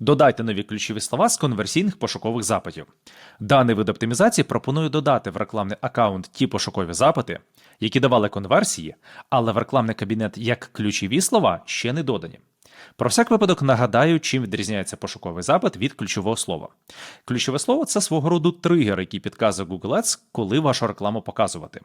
Додайте нові ключові слова з конверсійних пошукових запитів. Даний вид оптимізації пропоную додати в рекламний аккаунт ті пошукові запити, які давали конверсії, але в рекламний кабінет як ключові слова ще не додані. Про всяк випадок нагадаю, чим відрізняється пошуковий запит від ключового слова. Ключове слово це свого роду тригер, який підказує Google Ads, коли вашу рекламу показувати.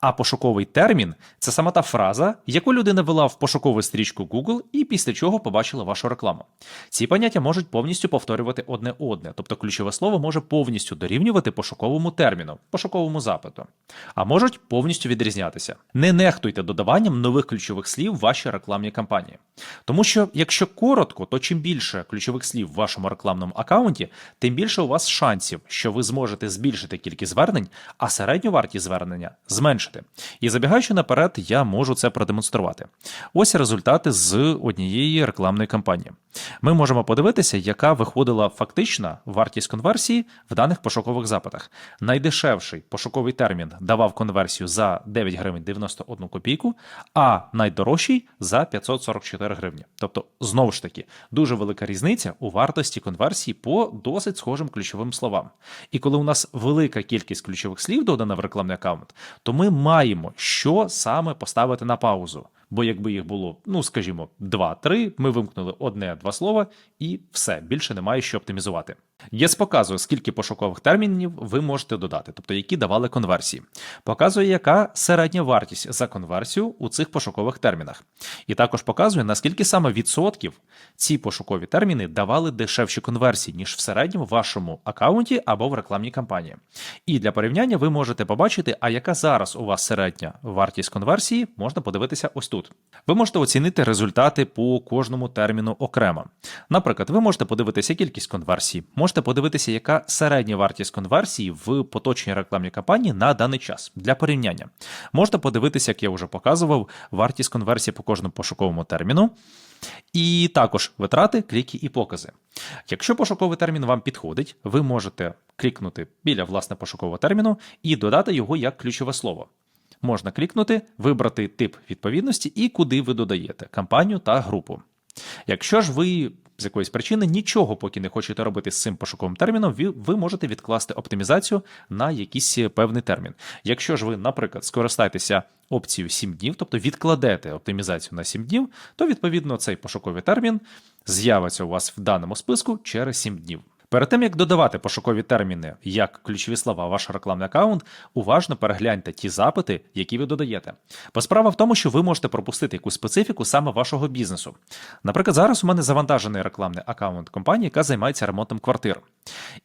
А пошуковий термін це сама та фраза, яку людина вела в пошукову стрічку Google і після чого побачила вашу рекламу. Ці поняття можуть повністю повторювати одне одне, тобто ключове слово може повністю дорівнювати пошуковому терміну, пошуковому запиту, а можуть повністю відрізнятися. Не нехтуйте додаванням нових ключових слів в вашій рекламній кампанії. Тому що, якщо коротко, то чим більше ключових слів в вашому рекламному аккаунті, тим більше у вас шансів, що ви зможете збільшити кількість звернень, а середню вартість звернення зменшити. І забігаючи наперед, я можу це продемонструвати. Ось результати з однієї рекламної кампанії. Ми можемо подивитися, яка виходила фактична вартість конверсії в даних пошукових запитах. Найдешевший пошуковий термін давав конверсію за 9 гривень 91 копійку, а найдорожчий за 544 гривні. Тобто, знову ж таки, дуже велика різниця у вартості конверсії по досить схожим ключовим словам. І коли у нас велика кількість ключових слів додана в рекламний аккаунт, то ми маємо що саме поставити на паузу. Бо якби їх було, ну скажімо, 2-3, ми вимкнули одне-два слова, і все більше немає що оптимізувати. ЄС показує, скільки пошукових термінів ви можете додати, тобто які давали конверсії. Показує, яка середня вартість за конверсію у цих пошукових термінах. І також показує, наскільки саме відсотків ці пошукові терміни давали дешевші конверсії, ніж в середньому вашому аккаунті або в рекламній кампанії. І для порівняння ви можете побачити, а яка зараз у вас середня вартість конверсії, можна подивитися ось тут. Ви можете оцінити результати по кожному терміну окремо. Наприклад, ви можете подивитися кількість конверсій, можете подивитися, яка середня вартість конверсії в поточній рекламній кампанії на даний час для порівняння. Можете подивитися, як я вже показував, вартість конверсії по кожному пошуковому терміну. І також витрати, кліки і покази. Якщо пошуковий термін вам підходить, ви можете клікнути біля власне пошукового терміну і додати його як ключове слово. Можна клікнути, вибрати тип відповідності і куди ви додаєте кампанію та групу. Якщо ж ви з якоїсь причини нічого поки не хочете робити з цим пошуковим терміном, ви, ви можете відкласти оптимізацію на якийсь певний термін. Якщо ж ви, наприклад, скористаєтеся опцією 7 днів, тобто відкладете оптимізацію на 7 днів, то відповідно цей пошуковий термін з'явиться у вас в даному списку через 7 днів. Перед тим як додавати пошукові терміни як ключові слова ваш рекламний аккаунт, уважно перегляньте ті запити, які ви додаєте. Бо справа в тому, що ви можете пропустити якусь специфіку саме вашого бізнесу. Наприклад, зараз у мене завантажений рекламний аккаунт компанії, яка займається ремонтом квартир.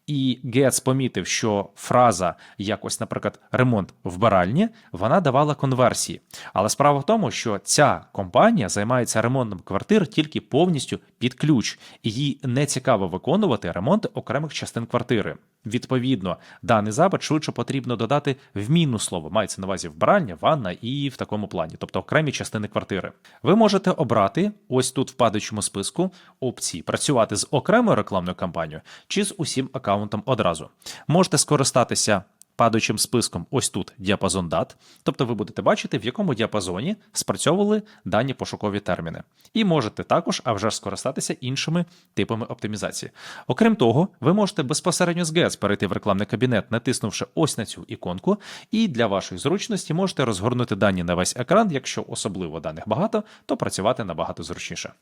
І Гетс помітив, що фраза якось, наприклад, ремонт вбиральні, вона давала конверсії. Але справа в тому, що ця компанія займається ремонтом квартир тільки повністю під ключ, і їй не цікаво виконувати ремонт окремих частин квартири. Відповідно, даний запит швидше потрібно додати в міну слово. Мається на увазі вбирання, ванна і в такому плані, тобто окремі частини квартири. Ви можете обрати ось тут в падаючому списку опції працювати з окремою рекламною кампанією чи з усім аккаунтом одразу. Можете скористатися падаючим списком ось тут діапазон дат, тобто ви будете бачити, в якому діапазоні спрацьовували дані пошукові терміни. І можете також, а вже скористатися іншими типами оптимізації. Окрім того, ви можете безпосередньо з GETS перейти в рекламний кабінет, натиснувши ось на цю іконку, і для вашої зручності можете розгорнути дані на весь екран. Якщо особливо даних багато, то працювати набагато зручніше.